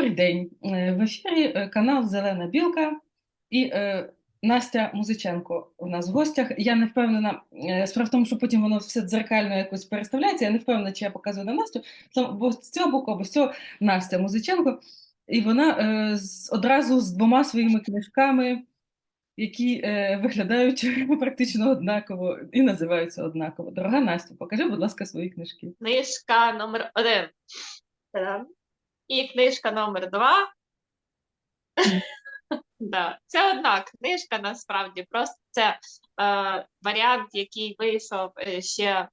Добрий день. Е, В ефірі е, канал Зелена Білка і е, Настя Музиченко у нас в гостях. Я не впевнена, е, справа в тому, що потім воно все дзеркально якось переставляється. Я не впевнена, чи я показую на Настю. Або з цього боку, або з цього Настя Музиченко. І вона е, з, одразу з двома своїми книжками, які е, виглядають практично однаково і називаються однаково. Дорога Настя, покажи, будь ласка, свої книжки. Книжка номер один. Та-дам. І книжка номер два. Да. Це одна книжка насправді. Просто це е, варіант, який вийшов е, ще е,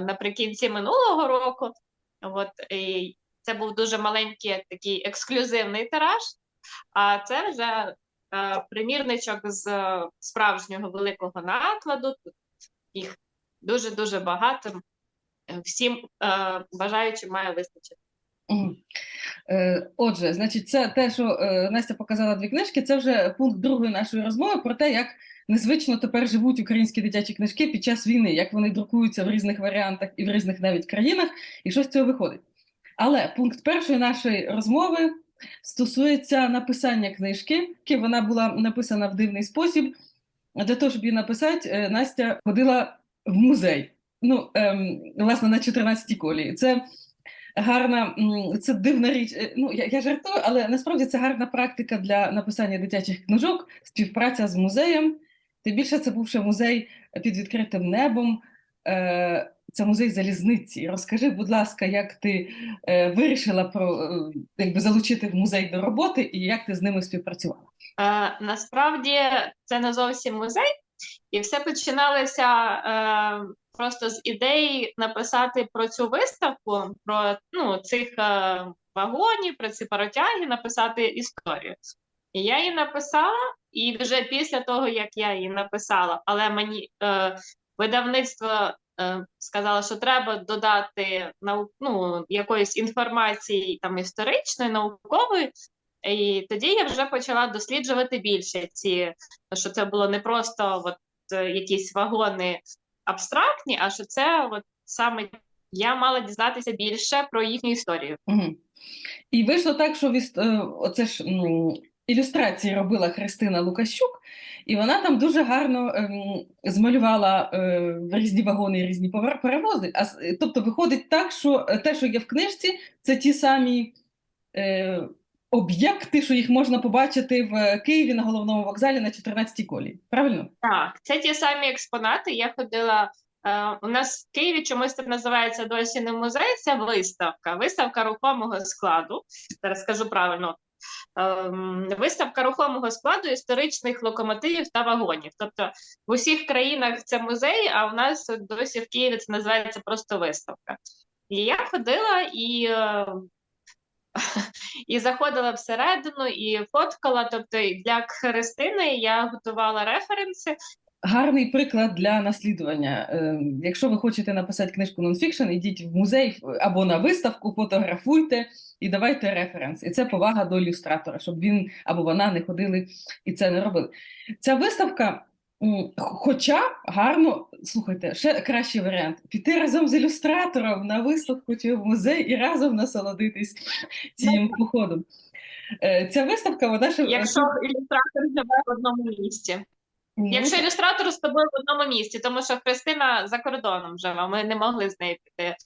наприкінці минулого року. От, і це був дуже маленький такий ексклюзивний тираж. А це вже е, примірничок з е, справжнього великого накладу. Тут їх дуже-дуже багато. Всім е, бажаючим має вистачити. Е, Отже, значить, це те, що е, Настя показала дві книжки, це вже пункт другої нашої розмови про те, як незвично тепер живуть українські дитячі книжки під час війни, як вони друкуються в різних варіантах і в різних навіть країнах, і що з цього виходить. Але пункт першої нашої розмови стосується написання книжки, яка вона була написана в дивний спосіб. Для того, щоб її написати, е, Настя ходила в музей. Ну, ем, власне, на 14-й колії. Це гарна, це дивна річ. Е, Ну, я, я жартую, але насправді це гарна практика для написання дитячих книжок, співпраця з музеєм. Тим більше це був ще музей під відкритим небом. Е, Це музей залізниці. Розкажи, будь ласка, як ти е, вирішила про якби залучити в музей до роботи і як ти з ними співпрацювала? Насправді це не зовсім музей, і все починалося просто з ідеї написати про цю виставку, про ну, цих е, вагонів, про ці паротяги, написати історію. І я її написала, і вже після того, як я її написала, але мені е, видавництво е, сказало, що треба додати нау, ну, якоїсь інформації там історичної, наукової. І тоді я вже почала досліджувати більше ці, що це було не просто от, е, якісь вагони абстрактні, а що це от саме я мала дізнатися більше про їхню історію. Угу. І вийшло так, що віс- е, оце ж ілюстрації робила Христина Лукащук, і вона там дуже гарно ем, змалювала е, різні вагони, і різні перевози. А, тобто виходить так, що е, те, що є в книжці, це ті самі е, об'єкти, що їх можна побачити в Києві на головному вокзалі на 14-й колії. Правильно? Так, це ті самі експонати. Я ходила. Е, у нас в Києві чомусь це називається досі не музей, це виставка. Виставка рухомого складу. Зараз скажу правильно. Ем, виставка рухомого складу історичних локомотивів та вагонів. Тобто в усіх країнах це музей, а у нас досі в Києві це називається просто виставка. І я ходила і, е, і заходила всередину, і фоткала. Тобто для Христини я готувала референси. Гарний приклад для наслідування. Е, Якщо ви хочете написати книжку нонфікшн, ідіть в музей або на виставку, фотографуйте і давайте референс. І це повага до ілюстратора, щоб він або вона не ходили і це не робили. Ця виставка, хоча гарно, слухайте, ще кращий варіант піти разом з ілюстратором на виставку чи в музей і разом насолодитись цим походом. Е, Ця виставка, вона ще Якщо ілюстратор живе в одному місці. Якщо ілюстратор з тобою в одному місці, тому що Христина за кордоном живе, ми не могли з нею піти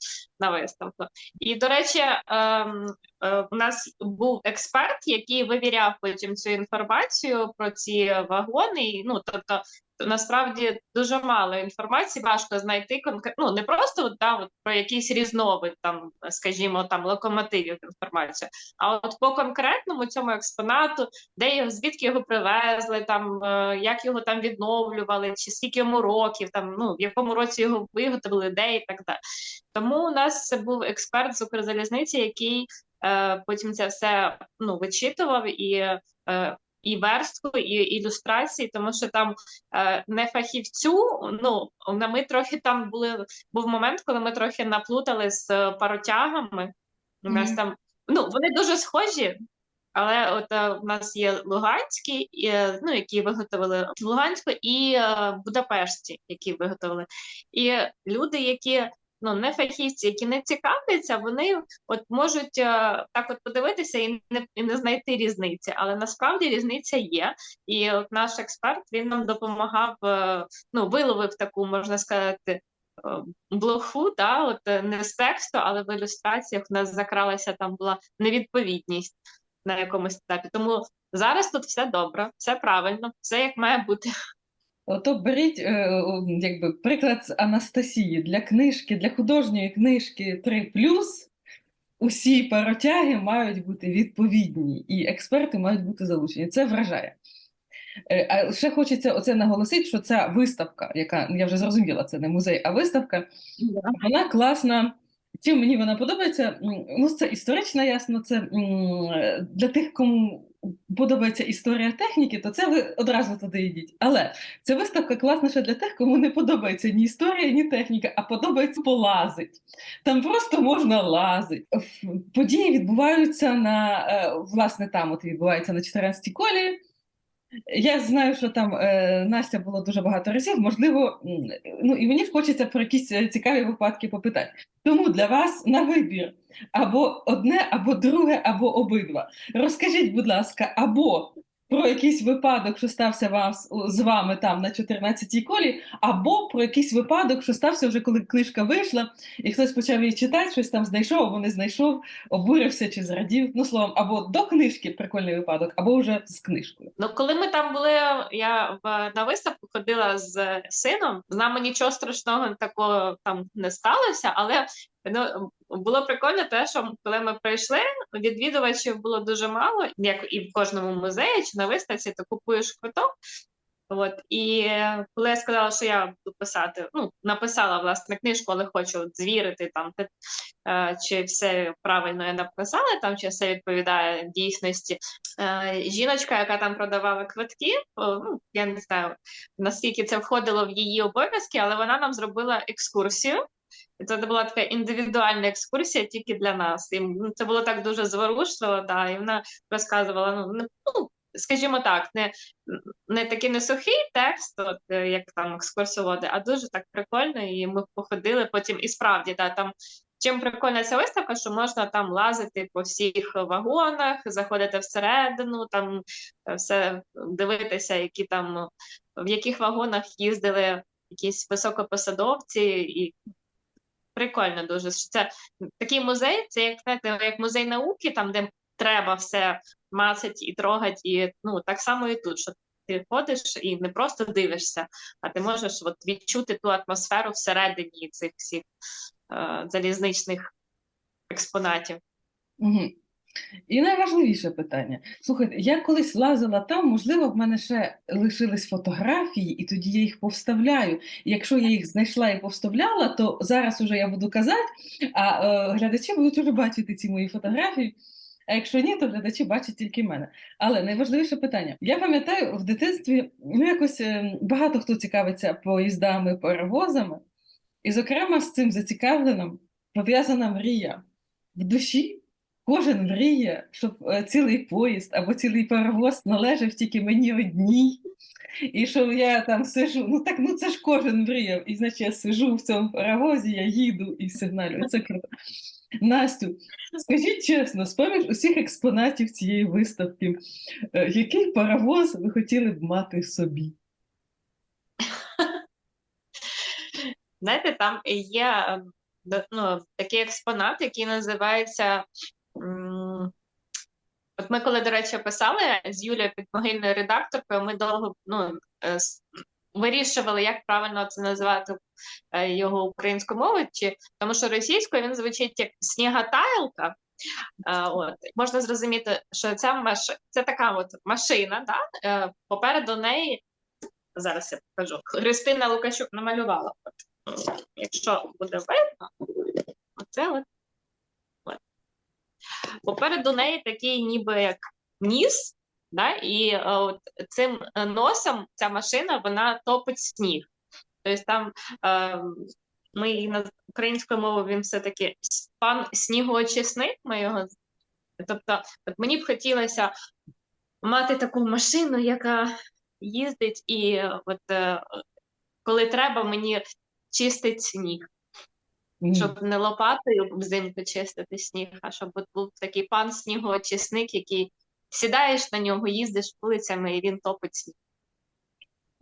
на виставку. І, до речі, ем, е, у нас був експерт, який вивіряв потім цю інформацію про ці вагони. Ну, тобто, насправді дуже мало інформації, важко знайти конкретно, ну, не просто да, от, про якийсь різновид, там, скажімо, там локомотивів інформацію, а от по конкретному цьому експонату, де його, звідки його привезли, там е, як його там відновлювали, чи скільки йому років, там ну в якому році його виготовили, де і так далі. Тому у нас це був експерт з Укрзалізниці, який е, потім це все ну вичитував і. Е, і верстку, і ілюстрації, тому що там е, не фахівцю. Ну ми трохи там були. Був момент, коли ми трохи наплутали з е, паротягами. У нас Мгм. там ну вони дуже схожі, але от е, у нас є Луганські, е, ну, які виготовили в Луганську, і е, Будапешті, які виготовили. І люди, які ну не фахівці, які не цікавляться, вони от можуть е, так от подивитися і не, і не знайти різниці. Але насправді різниця є. І от наш експерт він нам допомагав, е, ну виловив таку, можна сказати. е, Блоху, да, от не з тексту, але в ілюстраціях у нас закралася там була невідповідність на якомусь етапі. Тому зараз тут все добре, все правильно, все як має бути. Ото беріть е, якби, приклад з Анастасії для книжки, для художньої книжки 3 усі паротяги мають бути відповідні, і експерти мають бути залучені. Це вражає. Е, А ще хочеться оце наголосити, що ця виставка, яка я вже зрозуміла, це не музей, а виставка, вона класна. Чим мені вона подобається? Ну, це історична, ясно. Це для тих, кому подобається історія техніки, то це ви одразу туди йдіть. Але ця виставка класна ще для тих, кому не подобається ні історія, ні техніка, а подобається полазить. Там просто можна лазити. Події відбуваються на е, власне там, от відбувається на 14 колії. Я знаю, що там е, Настя було дуже багато разів. Можливо, ну і мені хочеться про якісь е, цікаві випадки попитати. Тому для вас на вибір або одне, або друге, або обидва. Розкажіть, будь ласка, або про якийсь випадок, що стався вас з вами там на 14-й колі, або про якийсь випадок, що стався вже коли книжка вийшла, і хтось почав її читати, щось там знайшов, або не знайшов, обурився чи зрадів. Ну, словом, або до книжки прикольний випадок, або вже з книжкою. Ну, коли ми там були, я в на виставку ходила з сином. З нами нічого страшного такого там не сталося, але ну, було прикольно те, що коли ми прийшли, відвідувачів було дуже мало, як і в кожному музеї чи на виставці, ти купуєш квиток. От і коли я сказала, що я буду писати, ну написала власне книжку, але хочу звірити там, е, чи все правильно я написала, там чи все відповідає дійсності. Е, жіночка, яка там продавала квитки, ну я не знаю наскільки це входило в її обов'язки, але вона нам зробила екскурсію. Це була така індивідуальна екскурсія тільки для нас. І ну, це було так дуже зворушливо, да, і вона розказувала, ну, ну скажімо так, не, не такий не сухий текст, от, е, як там екскурсоводи, а дуже так прикольно, і ми походили потім, і справді, да, там Чим прикольна ця виставка, що можна там лазити по всіх вагонах, заходити всередину, там е, все дивитися, які там в яких вагонах їздили якісь високопосадовці, і прикольно дуже. що Це такий музей, це як знаєте, як музей науки, там де треба все мацать і трогать, і ну так само і тут, що ти ходиш і не просто дивишся, а ти можеш от відчути ту атмосферу всередині цих всіх е, залізничних експонатів. Угу. І найважливіше питання. Слухайте, я колись лазила там, можливо, в мене ще лишились фотографії, і тоді я їх повставляю. Якщо я їх знайшла і повставляла, то зараз уже я буду казати, а е, глядачі будуть уже бачити ці мої фотографії. А якщо ні, то глядачі бачать тільки мене. Але найважливіше питання. Я пам'ятаю, в дитинстві ну, якось е, багато хто цікавиться поїздами, перевозами, і, зокрема, з цим зацікавленим пов'язана мрія в душі. Кожен мріє, щоб е, цілий поїзд або цілий паровоз належав тільки мені одній. І що я там сижу, ну так ну це ж кожен мріяв. І значить я сижу в цьому паровозі, я їду і сигналю. Це круто. Настю, скажіть чесно, з поміж усіх експонатів цієї виставки, е, який паровоз ви хотіли б мати собі? Знаєте, там є е, ну, такий експонат, який називається. От ми, коли, до речі, писали з Юлією підмогильною редакторкою, ми довго ну, е, вирішували, як правильно це називати е, його українською мовою, тому що російською він звучить як сніготайлка. Е, От можна зрозуміти, що ця маш... це така от машина, да? попереду неї зараз я покажу. Христина Лукачук намалювала. От, якщо буде видно, оце от. Попереду неї такий ніби як ніс, да? і е, от цим е, носом ця машина вона топить сніг. Тобто там е, ми її на українською мовою він все-таки пан снігоочисник, ми його. Тобто, от мені б хотілося мати таку машину, яка їздить і от е, коли треба, мені чистить сніг. Щоб не лопатою взимку чистити сніг, а щоб от був такий пан снігоочисник, який сідаєш на нього, їздиш вулицями, і він топить сніг.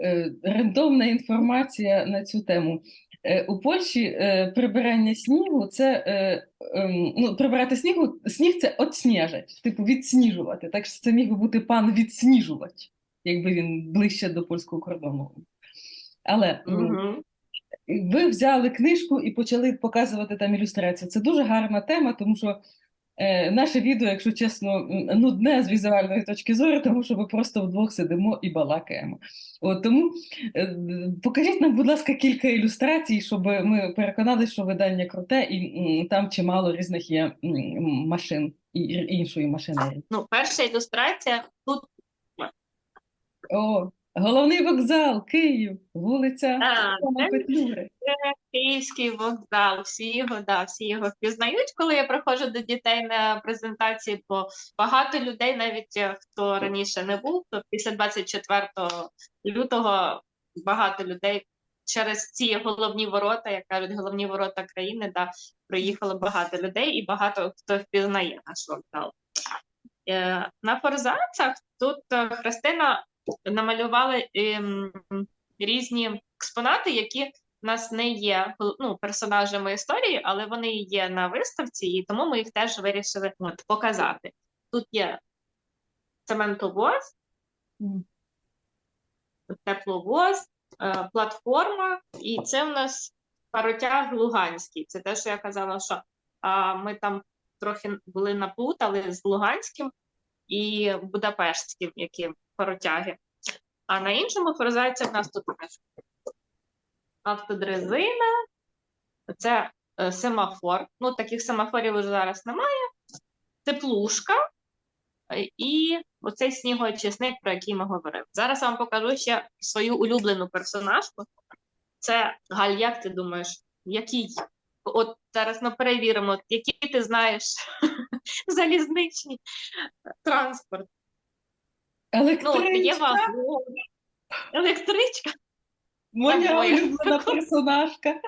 Е, рандомна інформація на цю тему. Е, У Польщі е, прибирання снігу це ем, ну, прибирати снігу, сніг це отсніжать, типу відсніжувати. Так що це міг би бути пан відсніжувач, якби він ближче до польського кордону. Але Угу. Ви взяли книжку і почали показувати там ілюстрацію. Це дуже гарна тема, тому що е, наше відео, якщо чесно, нудне з візуальної точки зору, тому що ми просто вдвох сидимо і балакаємо. От, тому е, покажіть нам, будь ласка, кілька ілюстрацій, щоб ми переконалися, що видання круте, і м, там чимало різних є м, машин і і іншої машинерії. Ну, перша ілюстрація тут О, головний вокзал, Київ, вулиця а, Петлюри. Київський вокзал, всі його, да, всі його впізнають, коли я приходжу до дітей на презентації, бо багато людей, навіть е, хто раніше не був, то після 24 лютого багато людей через ці головні ворота, як кажуть, головні ворота країни, да, приїхало багато людей і багато хто впізнає наш вокзал. Е, На форзацях тут е, Христина намалювала ем, різні експонати, які в нас не є ну, персонажами історії, але вони є на виставці, і тому ми їх теж вирішили от, показати. Тут є цементовоз, тепловоз, е, платформа, і це в нас паротяг Луганський. Це те, що я казала, що а, ми там трохи були наплутали з Луганським і Будапештським, які паротяги. А на іншому форзайці в нас тут автодрезина, це е, семафор. Ну, таких семафорів вже зараз немає. Теплушка е, і оцей снігоочисник, про який ми говорили. Зараз вам покажу ще свою улюблену персонажку. Це Галь, як ти думаєш, який? От зараз ми перевіримо, які ти знаєш залізничний транспорт. Ну, є Електричка, вагон, електричка. моя улюблена персонажка.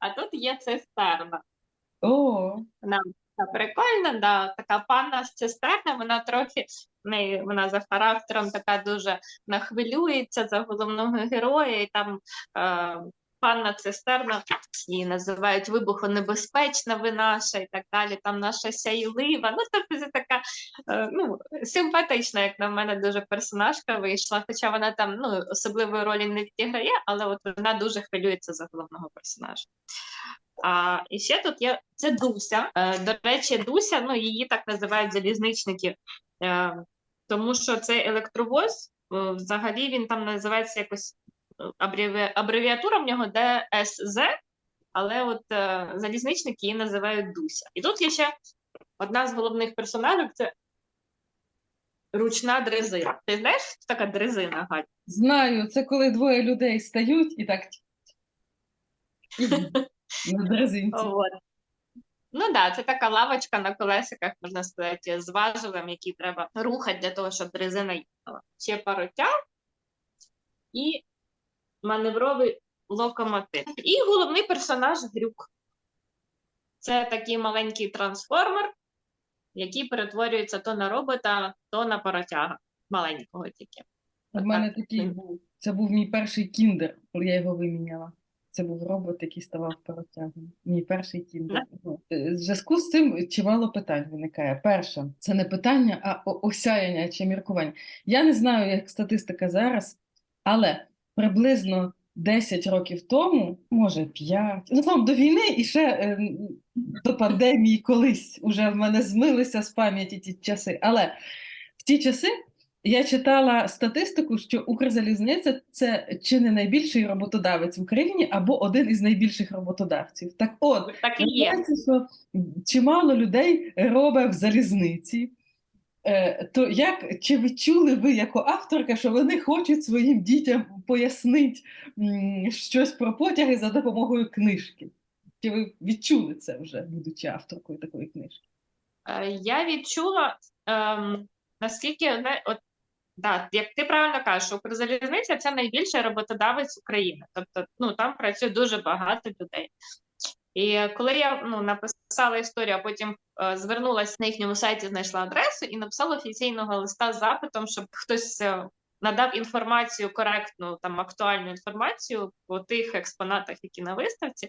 А тут є цистерна. О, Вона така прикольна, да, така панна з цистерни, вона трохи в неї, вона за характером така дуже нахвилюється за головного героя, і там е, панна цистерна її називають вибухонебезпечна ви наша і так далі. Там наша сяйлива. Ну, тобто це така е, ну, симпатична, як на мене, дуже персонажка вийшла. Хоча вона там ну, особливої ролі не відіграє, але от вона дуже хвилюється за головного персонажа. А і ще тут є це Дуся. Е, до речі, Дуся, ну її так називають залізничники, е, тому що цей електровоз, взагалі він там називається якось. Абревіатура в нього ДСЗ, але от е, залізничники її називають Дуся. І тут є ще одна з головних персонажів це ручна дрезина. Ти знаєш, що така дрезина, Галь? знаю, це коли двоє людей стають і так. На дрезинці. Ну так, да, це така лавочка на колесиках, можна сказати, з важелем, який треба рухати для того, щоб резина їхала. Ще паротяг і маневровий локомотив. І головний персонаж Грюк. Це такий маленький трансформер, який перетворюється то на робота, то на паротяга. Маленького тільки. У мене такий був. Це був мій перший кіндер, коли я його виміняла. Це був робот, який ставав паротягом. Мій перший кіндер. Ну, е, В зв'язку з цим чимало питань виникає. Перше, це не питання, а осяяння чи міркування. Я не знаю, як статистика зараз, але приблизно 10 років тому, може 5, ну там до війни і ще е, до пандемії колись уже в мене змилися з пам'яті ті часи. Але в ті часи я читала статистику, що Укрзалізниця це чи не найбільший роботодавець в Україні, або один із найбільших роботодавців. Так от, Так і є. що чимало людей робить в залізниці. Е, То як чи відчули ви як авторка, що вони хочуть своїм дітям пояснити щось про потяги за допомогою книжки? Чи ви відчули це вже, будучи авторкою такої книжки? Е, Я відчула, ем, наскільки от Да, як ти правильно кажеш, Укрзалізниця це найбільший роботодавець України. Тобто, ну там працює дуже багато людей. І коли я ну, написала історію, а потім е, звернулася на їхньому сайті, знайшла адресу і написала офіційного листа з запитом, щоб хтось е, надав інформацію коректну, там актуальну інформацію по тих експонатах, які на виставці.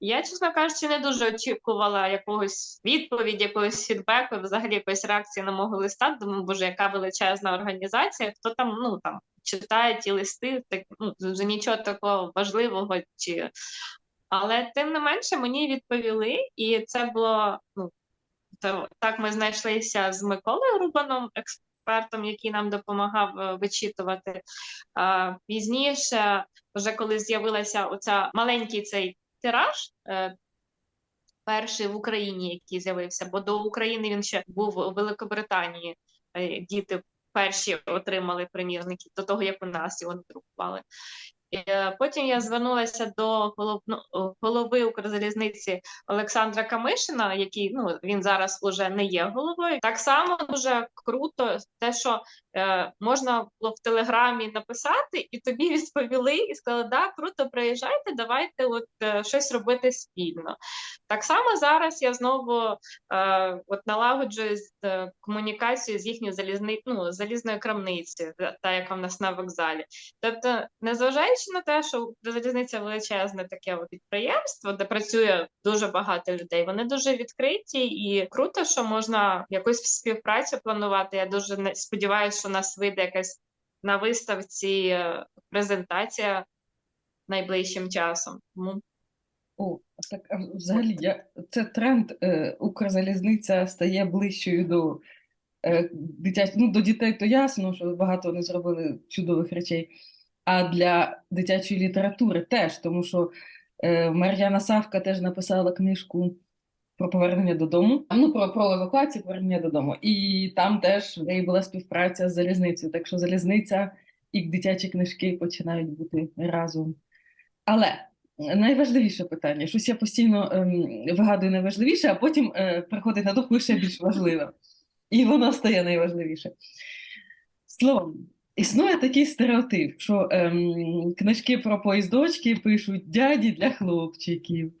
Я, чесно кажучи, не дуже очікувала якогось відповіді, якогось фідбеку, взагалі якоїсь реакції на мого листа. Думаю, боже, яка величезна організація, хто там ну там читає ті листи, так ну нічого такого важливого чи. Але тим не менше мені відповіли, і це було ну то так. Ми знайшлися з Миколою Рубаном, експертом, який нам допомагав е, вичитувати. А, Пізніше, вже коли з'явилася оця маленький цей тираж, е, перший в Україні, який з'явився, бо до України він ще був у Великобританії. Е, Діти перші отримали примірники до того, як у нас його надрукували. Е, Потім я звернулася до головно, голови Укрзалізниці Олександра Камишина, який ну він зараз уже не є головою. Так само дуже круто, те, що е, можна було в телеграмі написати, і тобі відповіли і сказали, да, круто, приїжджайте, давайте от е, щось робити спільно. Так само зараз я знову е, от налагоджую е, комунікацію з їхньою залізни, ну, залізною крамницею, та, яка в нас на вокзалі. Тобто, незважаючи на те, що залізниця величезне таке підприємство, де працює дуже багато людей, вони дуже відкриті і круто, що можна якусь співпрацю планувати. Я дуже сподіваюся, що у нас вийде якась на виставці е, презентація найближчим часом. Тому О, так взагалі я, це тренд. Е, Укрзалізниця стає ближчою до е, ну, до дітей, то ясно, що багато вони зробили чудових речей. А для дитячої літератури теж, тому що е, Мар'яна Савка теж написала книжку про повернення додому. Ну, про, про евакуацію, повернення додому. І там теж в неї була співпраця з залізницею. Так що залізниця і дитячі книжки починають бути разом. Але найважливіше питання, щось я постійно ем, вигадую найважливіше, а потім е, приходить на думку ще більш важливе. І воно стає найважливіше. Словом, існує такий стереотип, що ем, книжки про поїздочки пишуть дяді для хлопчиків.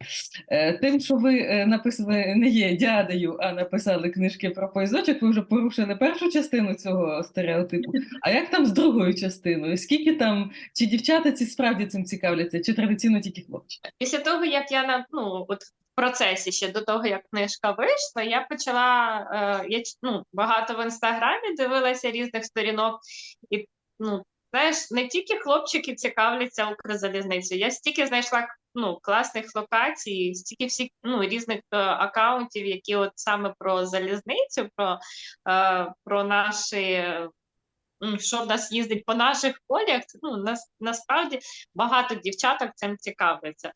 Е, тим, що ви е, написали не є дядею, а написали книжки про поїздочок, ви вже порушили першу частину цього стереотипу. А як там з другою частиною? Скільки там, чи дівчата ці справді цим цікавляться, чи традиційно тільки хлопчики? Після того, як я ну от процесі ще до того, як книжка вийшла, я почала е, я ну, багато в інстаграмі дивилася різних сторінок, і ну знаєш, не тільки хлопчики цікавляться Укрзалізницею. Я стільки знайшла ну, класних локацій, стільки всіх ну, різних е, акаунтів, які от саме про залізницю, про, е, про наші. е, Що в нас їздить по наших полях, ну нас насправді багато дівчаток цим цікавляться.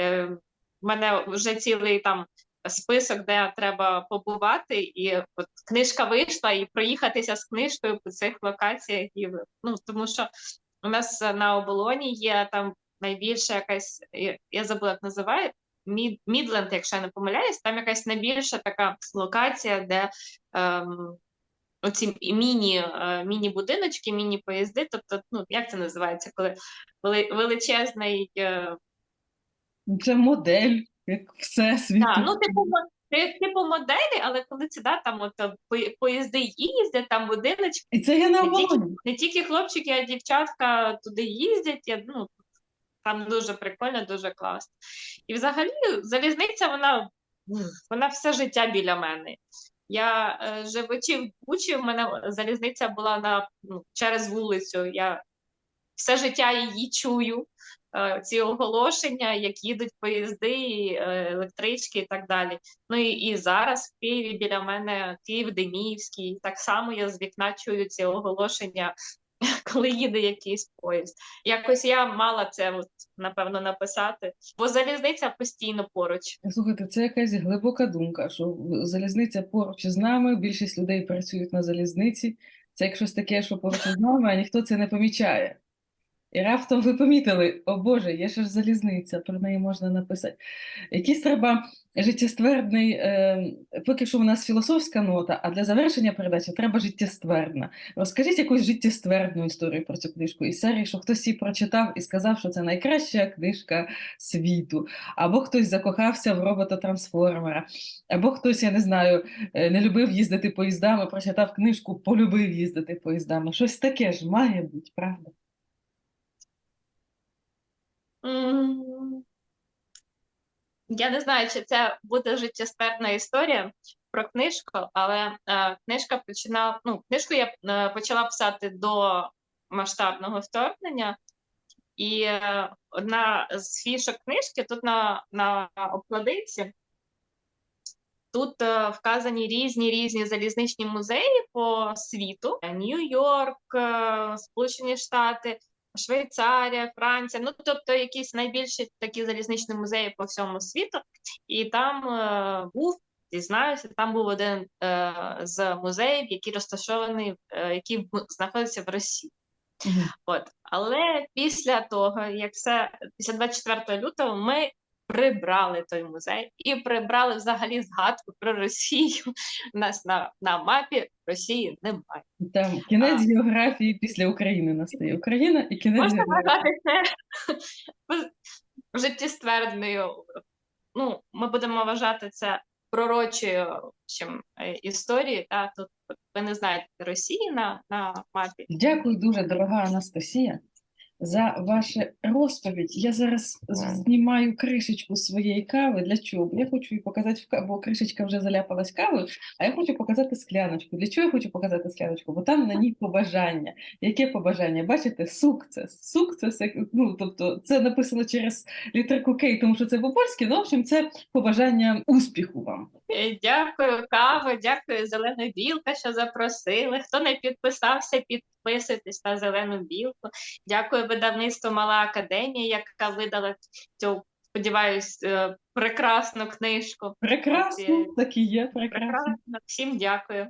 Е, в мене вже цілий там список, де треба побувати, і от книжка вийшла, і проїхатися з книжкою по цих локаціях. І, ну, тому що у нас на оболоні є там найбільша якась, я- забула, як називає. Мід, Мідленд, якщо я не помиляюсь, там якась найбільша така локація, де ем, оці міні, е, міні-будиночки, міні-поїзди. Тобто, ну як це називається, коли величезний е, Це модель, як всесвіт. Так, ну типу, типу моделі, але коли це да, там от поїзди їздять, там будиночки, І це я на Не тільки- не тільки хлопчики, а дівчатка туди їздять. Я, ну, там дуже прикольно, дуже класно. І взагалі залізниця, вона, вона все життя біля мене. Я е, живучи в Бучі, в мене залізниця була на, ну, через вулицю. Я все життя її чую. Е, Ці оголошення, як їдуть поїзди, і, е, електрички і так далі. Ну і, і зараз в Києві біля мене Київ Деміївський. Так само я з вікна чую ці оголошення, коли їде якийсь поїзд. Якось я мала це от, напевно написати, бо залізниця постійно поруч. Слухайте, це якась глибока думка, що залізниця поруч із нами, більшість людей працюють на залізниці. Це як щось таке, що поруч із нами, а ніхто це не помічає. І раптом ви помітили, о Боже, є ще ж залізниця, про неї можна написати. Якийсь треба життєствердний, е, поки що у нас філософська нота, а для завершення передачі треба життєствердна. Розкажіть якусь життєствердну історію про цю книжку із серії, що хтось її прочитав і сказав, що це найкраща книжка світу, або хтось закохався в робота-трансформера, або хтось, я не знаю, е, не любив їздити поїздами, прочитав книжку, полюбив їздити поїздами. Щось таке ж має бути, правда? Я не знаю, чи це буде життєстверна історія про книжку, але е, книжка починала, ну, книжку я е, почала писати до масштабного вторгнення, і е, одна з фішок книжки тут на, на обкладинці. Тут е, вказані різні різні залізничні музеї по світу: Нью-Йорк, е, Сполучені Штати, Швейцарія, Франція. Ну тобто якісь найбільші такі залізничні музеї по всьому світу. І там е, був, дізнаюся, там був один е, з музеїв, який розташований, е, який в- знаходиться в Росії. Мгм. От. Але після того, як все, після 24 лютого, ми прибрали той музей і прибрали взагалі згадку про Росію. У нас на, на мапі Росії немає. Там кінець географії після України настає. Україна і кінець Можна географії. вважати це життєствердною. Ну, ми будемо вважати це пророчою чим, е, історією. Та? Тут ви не знаєте Росії на, на мапі. Дякую дуже, дорога Анастасія, за вашу розповідь. Я зараз знімаю кришечку своєї кави. Для чого? Я хочу її показати бо кришечка вже заляпалась кавою, а я хочу показати скляночку. Для чого я хочу показати скляночку? Бо там на ній побажання. Яке побажання? Бачите, сукцес. Сукцес, ну, тобто це написано через літерку К, тому що це по-польськи, ну, в общем, це побажання успіху вам. Е, Дякую, Каво, дякую, Зелена Білка, що запросили. Хто не підписався, підписуйтесь на Зелену Білку. Дякую видавництву Мала Академія, яка видала цю, сподіваюсь, е, прекрасну книжку. Прекрасно, От, так і є, прекрасно. Прекрасно. Всім дякую.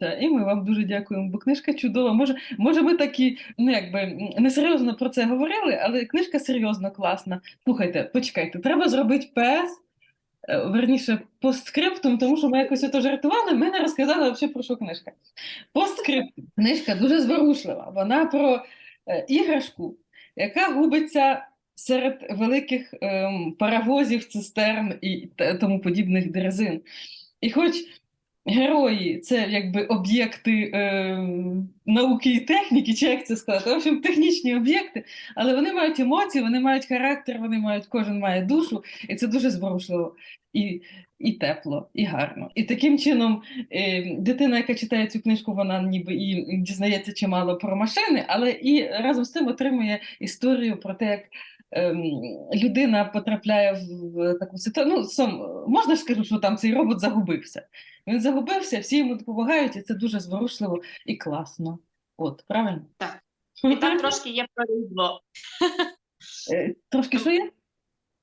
Так, і ми вам дуже дякуємо, бо книжка чудова. Може, може, ми такі, ну якби м, несерйозно про це говорили, але книжка серйозно класна. Слухайте, почекайте, треба зробити е, верніше, постскриптум, тому що ми якось ото жартували, ми не розказали взагалі про що книжка. Постскриптум. Книжка дуже зворушлива. Вона про е, іграшку, яка губиться серед великих ем, паровозів, цистерн і тому подібних дрезин. І хоч герої це якби об'єкти е, науки і техніки, чи як це сказати, в общем, технічні об'єкти, але вони мають емоції, вони мають характер, вони мають, кожен має душу, і це дуже зворушливо. І, і тепло, і гарно. І таким чином е, дитина, яка читає цю книжку, вона ніби і дізнається чимало про машини, але і разом з тим отримує історію про те, як людина потрапляє в, в таку ситуацію. Ну, сам, можна ж скажу, що там цей робот загубився. Він загубився, всі йому допомагають, і це дуже зворушливо і класно. От, правильно? Так. І там трошки є про Різдво. Е, Трошки що є?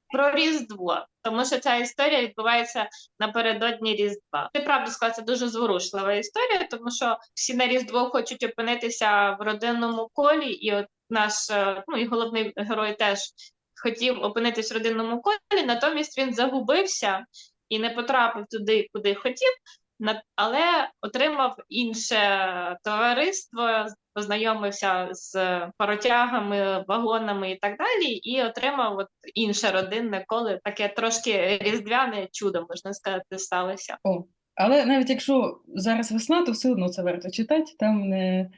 Про Різдво, тому що ця історія відбувається напередодні Різдва. Ти правда сказала, це дуже зворушлива історія, тому що всі на Різдво хочуть опинитися в родинному колі, і от наш е, ну і головний герой теж хотів опинитись в родинному колі, натомість він загубився і не потрапив туди, куди хотів, але отримав інше товариство, познайомився з паротягами, вагонами і так далі, і отримав от інше родинне коло, таке трошки різдвяне чудо, можна сказати, сталося. О, але навіть якщо зараз весна, то все одно це варто читати. Там не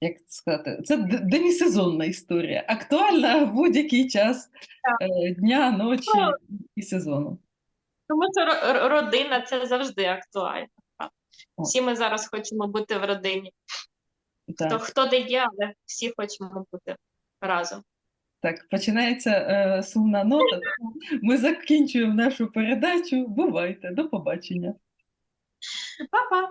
як сказати, це демісезонна історія, актуальна в будь-який час е, дня, ночі Ну, і сезону. Тому що ро- ро- родина це завжди актуально. Всі ми зараз хочемо бути в родині. Хто, Так, хто де є, але всі хочемо бути разом. так починається е, сумна нота. Ми закінчуємо нашу передачу. Бувайте, до побачення. Па-па!